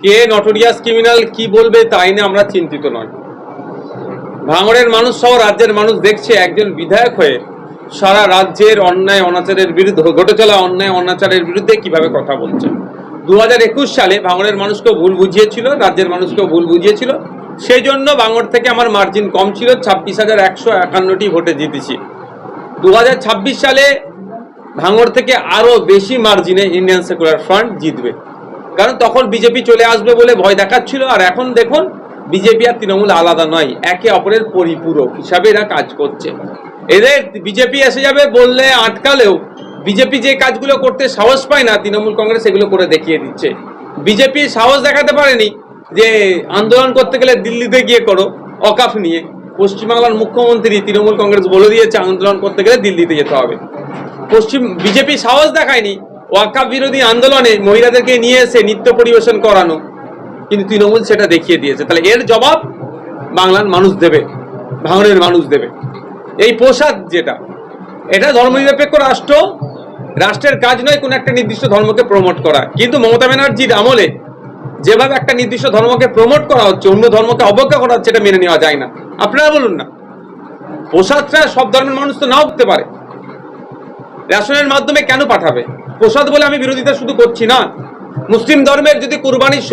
কে notorious criminal কি বলবে তাই নিয়ে আমরা চিন্তিত নয়। ভাঙড়ের মানুষ সহ রাজ্যের মানুষ দেখছে একজন বিধায়ক হয়ে সারা রাজ্যের অন্যায়, অনাচারের বিরুদ্ধে, ঘটে চলা অন্যায়, অনাচারের বিরুদ্ধে কীভাবে কথা বলছে। দু একুশ সালে ভাঙড়ের মানুষকেও ভুল বুঝিয়েছিল, রাজ্যের মানুষকেও ভুল বুঝিয়েছিল। সেই জন্য ভাঙড় থেকে আমার মার্জিন কম ছিল, ছাব্বিশ হাজার একশো একান্নটি ভোটে জিতেছি। দু হাজার ছাব্বিশ সালে ভাঙড় থেকে আরও বেশি মার্জিনে ইন্ডিয়ান সেকুলার ফ্রন্ট জিতবে। কারণ তখন বিজেপি চলে আসবে বলে ভয় দেখাচ্ছিল, আর এখন দেখুন, বিজেপি আর তৃণমূল আলাদা নয়, একে অপরের পরিপূরক হিসাবে এরা কাজ করছে। এদের বিজেপি এসে যাবে বললে আটকালেও বিজেপি যে কাজগুলো করতে সাহস পায় না, তৃণমূল কংগ্রেস এগুলো করে দেখিয়ে দিচ্ছে। বিজেপি সাহস দেখাতে পারেনি যে আন্দোলন করতে গেলে দিল্লিতে গিয়ে করো, অকাফ নিয়ে। পশ্চিমবাংলার মুখ্যমন্ত্রী তৃণমূল কংগ্রেস বলে দিয়েছে, আন্দোলন করতে গেলে দিল্লিতে যেতে হবে। পশ্চিম, বিজেপি সাহস দেখায়নি ওয়াকাফ বিরোধী আন্দোলনে মহিলাদেরকে নিয়ে এসে নৃত্য পরিবেশন করানো। কিন্তু তৃণমূল সেটা দেখিয়ে দিয়েছে। তাহলে এর জবাব বাংলার মানুষ দেবে, ভাঙনের মানুষ দেবে। এই প্রসাদ যেটা, এটা ধর্মনিরপেক্ষ রাষ্ট্র, রাষ্ট্রের কাজ নয় কোনো একটা নির্দিষ্ট ধর্মকে প্রমোট করা। কিন্তু মমতা ব্যানার্জির আমলে যেভাবে একটা নির্দিষ্ট ধর্মকে প্রমোট করা হচ্ছে, অন্য ধর্মকে অবজ্ঞা করা হচ্ছে, এটা মেনে নেওয়া যায় না। আপনারা বলুন না। প্রসাদটা সব ধর্মের মানুষ তো নাও উঠতে পারে। রেশনের মাধ্যমে কেন পাঠাবে? প্রসাদ বলে আমি বিরোধিতা শুধু করছি না। মুসলিম ধর্মের যদি কুরবানির